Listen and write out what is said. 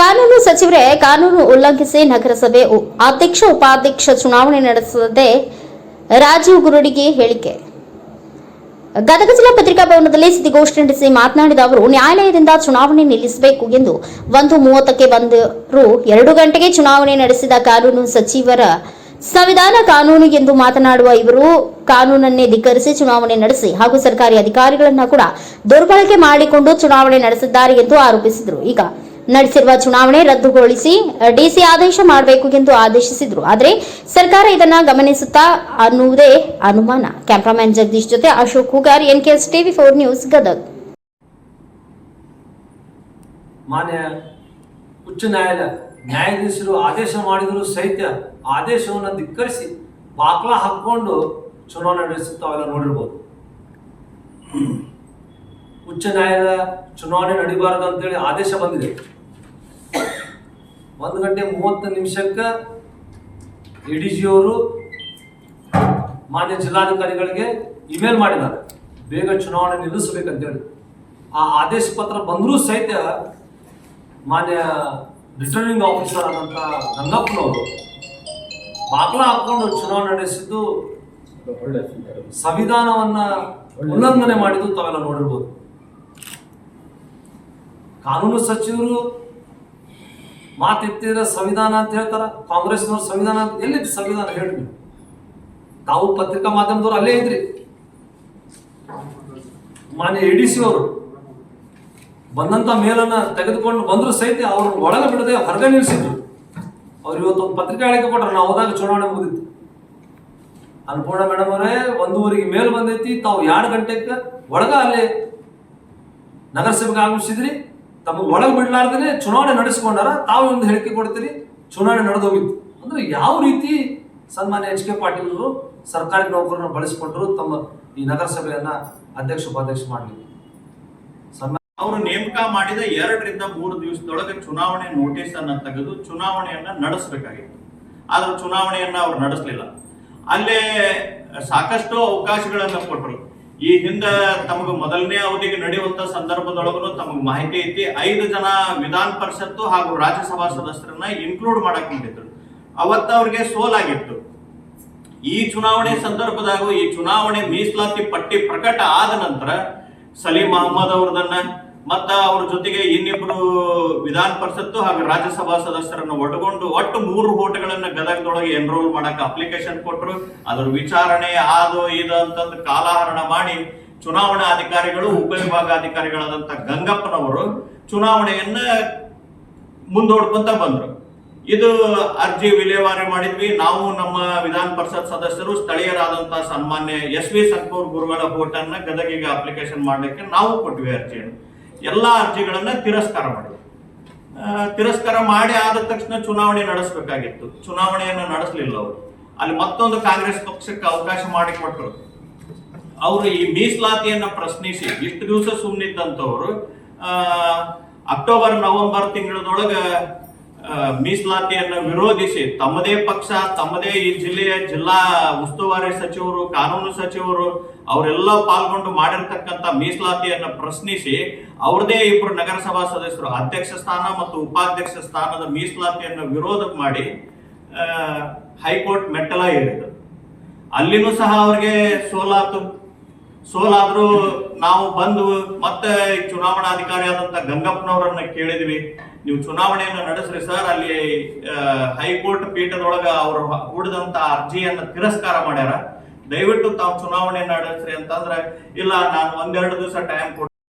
ಕಾನೂನು ಸಚಿವರೇ, ಕಾನೂನು ಉಲ್ಲಂಘಿಸಿ ನಗರಸಭೆ ಅಧ್ಯಕ್ಷ, ಉಪಾಧ್ಯಕ್ಷ ಚುನಾವಣೆ ನಡೆಸದೆ ರಾಜೀವ್ ಗುರುಡಿಗೆ ಹೇಳಿಕೆ. ಗದಗ ಜಿಲ್ಲಾ ಪತ್ರಿಕಾ ಭವನದಲ್ಲಿ ಸುದ್ದಿಗೋಷ್ಠಿ ನಡೆಸಿ ಮಾತನಾಡಿದ ಅವರು, ನ್ಯಾಯಾಲಯದಿಂದ ಚುನಾವಣೆ ನಿಲ್ಲಿಸಬೇಕು ಎಂದು ಒಂದು ಮೂವತ್ತಕ್ಕೆ ಬಂದರು ಎರಡು ಗಂಟೆಗೆ ಚುನಾವಣೆ ನಡೆಸಿದ ಕಾನೂನು ಸಚಿವರ ಸಂವಿಧಾನ ಕಾನೂನು ಎಂದು ಮಾತನಾಡುವ ಇವರು ಕಾನೂನನ್ನೇ ಧಿಕ್ಕರಿಸಿ ಚುನಾವಣೆ ನಡೆಸಿ ಹಾಗೂ ಸರ್ಕಾರಿ ಅಧಿಕಾರಿಗಳನ್ನ ಕೂಡ ದುರ್ಬಳಕೆ ಮಾಡಿಕೊಂಡು ಚುನಾವಣೆ ನಡೆಸಿದ್ದಾರೆ ಎಂದು ಆರೋಪಿಸಿದರು. ಈಗ ನಡೆಸಿರುವ ಚುನಾವಣೆ ರದ್ದುಗೊಳಿಸಿ ಡಿಸಿ ಆದೇಶ ಮಾಡಬೇಕು ಎಂದು ಆದೇಶಿಸಿದ್ರು. ಆದರೆ ಸರ್ಕಾರ ಇದನ್ನ ಗಮನಿಸುತ್ತಾ ಅನ್ನುವುದೇ ಅನುಮಾನ. ಕ್ಯಾಮ್ರಾಮನ್ ಜಗದೀಶ್ ಜೊತೆ Ashok Hugar, NKS TV four news, Gadag. ಮಾನ್ಯ ಉಚ್ಚ ನ್ಯಾಯಾಲಯ ನ್ಯಾಯಾಧೀಶರು ಆದೇಶ ಮಾಡಿದರೂ ಸಹಿತ ಆದೇಶವನ್ನು ಧಿಕ್ಕರಿಸಿ ಬಾಕ್ಲ ಹಾಕೊಂಡು ಚುನಾವಣೆ ನಡೆಸುತ್ತಾವೆಲ್ಲ ನೋಡಿರ್ಬೋದು. ಉಚ್ಚ ನ್ಯಾಯಾಲಯ ಚುನಾವಣೆ ನಡಿಬಾರದು ಅಂತೇಳಿ ಆದೇಶ ಬಂದಿದೆ. ಒಂದು ಗಂಟೆ ಮೂವತ್ತು ನಿಮಿಷಕ್ಕೆ ಎ ಡಿ ಜಿ ಅವರು ಮಾನ್ಯ ಜಿಲ್ಲಾಧಿಕಾರಿಗಳಿಗೆ ಇಮೇಲ್ ಮಾಡಿದ್ದಾರೆ. ಬೇಗ ಚುನಾವಣೆ ನಿಲ್ಲಿಸಬೇಕಂತೇಳಿ. ಆ ಆದೇಶ ಪತ್ರ ಬಂದರೂ ಸಹಿತ ಮಾನ್ಯ ರಿಟರ್ನಿಂಗ್ ಆಫೀಸರ್ ಆದಂಥ ಗಂಗಪ್ಪನವರು ಬಾಗ್ಲ ಹಾಕೊಂಡು ಚುನಾವಣೆ ನಡೆಸಿದ್ದು ಸಂವಿಧಾನವನ್ನ ಉಲ್ಲಂಘನೆ ಮಾಡಿದ್ದು ತಾವೆಲ್ಲ ನೋಡಿರ್ಬೋದು. ಕಾನೂನು ಸಚಿವರು ಮಾತೆತ್ತಿದ್ರೆ ಸಂವಿಧಾನ ಅಂತ ಹೇಳ್ತಾರ, ಕಾಂಗ್ರೆಸ್ನವ್ರು ಸಂವಿಧಾನ ಅಂತ ಎಲ್ಲಿದೆ ಸಂವಿಧಾನ ಹೇಳಿ ತಾವು ಪತ್ರಿಕಾ ಮಾಧ್ಯಮದವ್ರು ಅಲ್ಲೇ ಇದ್ರಿ. ಮಾನ್ಯ ಎ ಬಂದಂತ ಮೇಲನ್ನ ತೆಗೆದುಕೊಂಡು ಬಂದ್ರು ಸಹಿತ ಅವ್ರ ಒಳಗೆ ಬಿಡದೆ ಹೊರಗೆ ನಿಲ್ಲಿಸಿದ್ರು ಅವ್ರು ಇವತ್ತು ಪತ್ರಿಕಾ ಹೇಳಿಕೆ ಕೊಟ್ರು, ನಾವು ಹೋದಾಗ ಚುನಾವಣೆ ಮುಗಿದಿತ್ತು. ಅನ್ನಪೂರ್ಣ ಮೇಡಮ್ ಅವರೇ ಒಂದೂವರೆಗೆ ಮೇಲ್ ಬಂದೈತಿ, ತಾವು ಎರಡು ಗಂಟೆಗೆ ಒಳಗ ಅಲ್ಲಿ ನಗರಸಭೆಗೆ ಆಗಮಿಸಿದ್ರಿ. ತಮಗೆ ಒಳಗೆ ಬಿಡ್ಲಾರ್ದೇನೆ ಚುನಾವಣೆ ನಡೆಸ್ಕೊಂಡಾರ ತಾವು ಒಂದು ಹೇಳಿಕೆ ಕೊಡ್ತೀರಿ, ಚುನಾವಣೆ ನಡೆದೋಗಿತ್ತು ಅಂದ್ರೆ ಯಾವ ರೀತಿ ಸನ್ಮಾನ್ಯ ಎಚ್ ಕೆ ಪಾಟೀಲರು ಸರ್ಕಾರಿ ನೌಕರರನ್ನು ಬಳಸಿಕೊಂಡ್ರು ತಮ್ಮ ಈ ನಗರಸಭೆಯನ್ನ ಅಧ್ಯಕ್ಷ ಉಪಾಧ್ಯಕ್ಷ ಮಾಡಲಿ ಅವರು ನೇಮಕ ಮಾಡಿದ ಎರಡರಿಂದ ಮೂರು ದಿವಸದೊಳಗೆ ಚುನಾವಣೆ ನೋಟಿಸ್ ಅನ್ನ ತೆಗೆದು ಚುನಾವಣೆಯನ್ನ ನಡೆಸಬೇಕಾಗಿತ್ತು. ಆದ್ರೆ ಚುನಾವಣೆಯನ್ನ ಅವ್ರು ನಡೆಸಲಿಲ್ಲ. ಅಲ್ಲೇ ಸಾಕಷ್ಟು ಅವಕಾಶಗಳನ್ನ ಕೊಟ್ಟರು ಈ ಹಿಂದ ತಮಗ ಮೊದಲನೇ ಅವಧಿಗೆ ನಡೆಯುವಂತ ಸಂದರ್ಭದೊಳಗೂ ತಮಗೆ ಮಾಹಿತಿ ಐತಿ. ಐದು ಜನ ವಿಧಾನ ಪರಿಷತ್ತು ಹಾಗೂ ರಾಜ್ಯಸಭಾ ಸದಸ್ಯರನ್ನ ಇನ್ಕ್ಲೂಡ್ ಮಾಡಕ್ ನಿಂತಿದ್ರು. ಅವತ್ತ ಅವ್ರಿಗೆ ಸೋಲಾಗಿತ್ತು ಈ ಚುನಾವಣೆ ಸಂದರ್ಭದಾಗೂ ಈ ಚುನಾವಣೆ ಮೀಸಲಾತಿ ಪಟ್ಟಿ ಪ್ರಕಟ ಆದ ನಂತರ ಸಲೀಂ ಅಹಮ್ಮದ್ ಅವ್ರದನ್ನ ಮತ್ತ ಅವ್ರ ಜೊತೆಗೆ ಇನ್ನಿಬ್ರು ವಿಧಾನ ಪರಿಷತ್ತು ಹಾಗೂ ರಾಜ್ಯಸಭಾ ಸದಸ್ಯರನ್ನು ಒಟ್ಟುಕೊಂಡು ಒಟ್ಟು ಮೂರು ಓಟ್ಗಳನ್ನ ಗದಗದೊಳಗೆ ಎನ್ರೋಲ್ ಮಾಡಕ್ಕೆ ಅಪ್ಲಿಕೇಶನ್ ಕೊಟ್ಟರು ಅದರ ವಿಚಾರಣೆ ಅದು ಇದು ಅಂತಂದು ಕಾಲಹರಣ ಮಾಡಿ ಚುನಾವಣಾ ಅಧಿಕಾರಿಗಳು ಉಪವಿಭಾಗಾಧಿಕಾರಿಗಳಾದಂತ ಗಂಗಪ್ಪನವರು ಚುನಾವಣೆಯನ್ನ ಮುಂದೋಡ್ಕೊಂತ ಬಂದ್ರು. ಇದು ಅರ್ಜಿ ವಿಲೇವಾರಿ ಮಾಡಿದ್ವಿ. ನಾವು ನಮ್ಮ ವಿಧಾನ ಪರಿಷತ್ ಸದಸ್ಯರು ಸ್ಥಳೀಯರಾದಂತ ಸನ್ಮಾನ್ಯ ಎಸ್ ವಿ ಸಂಕೂರ್ ಗುರುಗಳ ಹೋಟನ್ನ ಗದಗಿಗೆ ಅಪ್ಲಿಕೇಶನ್ ಮಾಡಲಿಕ್ಕೆ ನಾವು ಕೊಟ್ವಿ ಅರ್ಜಿಯನ್ನು. ಎಲ್ಲಾ ಅರ್ಜಿಗಳನ್ನ ತಿರಸ್ಕಾರ ಮಾಡಿದ್ವಿ. ತಿರಸ್ಕಾರ ಮಾಡಿ ಆದ ತಕ್ಷಣ ಚುನಾವಣೆ ನಡೆಸಬೇಕಾಗಿತ್ತು. ಚುನಾವಣೆಯನ್ನು ನಡೆಸಲಿಲ್ಲ ಅವರು. ಅಲ್ಲಿ ಮತ್ತೊಂದು ಕಾಂಗ್ರೆಸ್ ಪಕ್ಷಕ್ಕೆ ಅವಕಾಶ ಮಾಡಿಕೊಟ್ಟರು ಅವರು ಈ ಮೀಸಲಾತಿಯನ್ನ ಪ್ರಶ್ನಿಸಿ, ಇಷ್ಟು ದಿವಸ ಸುಮ್ಮನಿದ್ದಂಥವ್ರು ಅಕ್ಟೋಬರ್, ನವೆಂಬರ್ ತಿಂಗಳದೊಳಗೆ ಮೀಸಲಾತಿಯನ್ನ ವಿರೋಧಿಸಿ, ತಮ್ಮದೇ ಪಕ್ಷ, ತಮ್ಮದೇ ಈ ಜಿಲ್ಲೆಯ ಜಿಲ್ಲಾ ಉಸ್ತುವಾರಿ ಸಚಿವರು, ಕಾನೂನು ಸಚಿವರು ಅವರೆಲ್ಲ ಪಾಲ್ಗೊಂಡು ಮಾಡಿರ್ತಕ್ಕಂಥ ಮೀಸಲಾತಿಯನ್ನು ಪ್ರಶ್ನಿಸಿ ಅವ್ರದೇ ಇಬ್ಬರು ನಗರಸಭಾ ಸದಸ್ಯರು ಅಧ್ಯಕ್ಷ ಸ್ಥಾನ ಮತ್ತು ಉಪಾಧ್ಯಕ್ಷ ಸ್ಥಾನದ ಮೀಸಲಾತಿಯನ್ನು ವಿರೋಧ ಮಾಡಿ ಹೈಕೋರ್ಟ್ ಮೆಟ್ಟಲ ಏರಿದ್ರು. ಅಲ್ಲಿನೂ ಸಹ ಅವ್ರಿಗೆ ಸೋಲಾತು. ಸೋಲಾದ್ರೂ ನಾವು ಬಂದು ಮತ್ತೆ ಚುನಾವಣಾಧಿಕಾರಿ ಆದಂತ ಗಂಗಪ್ಪನವರನ್ನ ಕೇಳಿದ್ವಿ. ನೀವು ಚುನಾವಣೆಯನ್ನು ನಡೆಸ್ರಿ ಸರ್, ಅಲ್ಲಿ ಹೈಕೋರ್ಟ್ ಪೀಠದೊಳಗ ಅವರು ಹೂಡಿದಂತ ಅರ್ಜಿಯನ್ನು ತಿರಸ್ಕಾರ ಮಾಡ್ಯಾರ. ದಯವಿಟ್ಟು ತಾವು ಚುನಾವಣೆ ನಡೆಸ್ರಿ ಅಂತಂದ್ರೆ ಇಲ್ಲ ನಾನು ಒಂದೆರಡು ದಿವಸ ಟೈಮ್ ಕೊಡ್ತೀನಿ.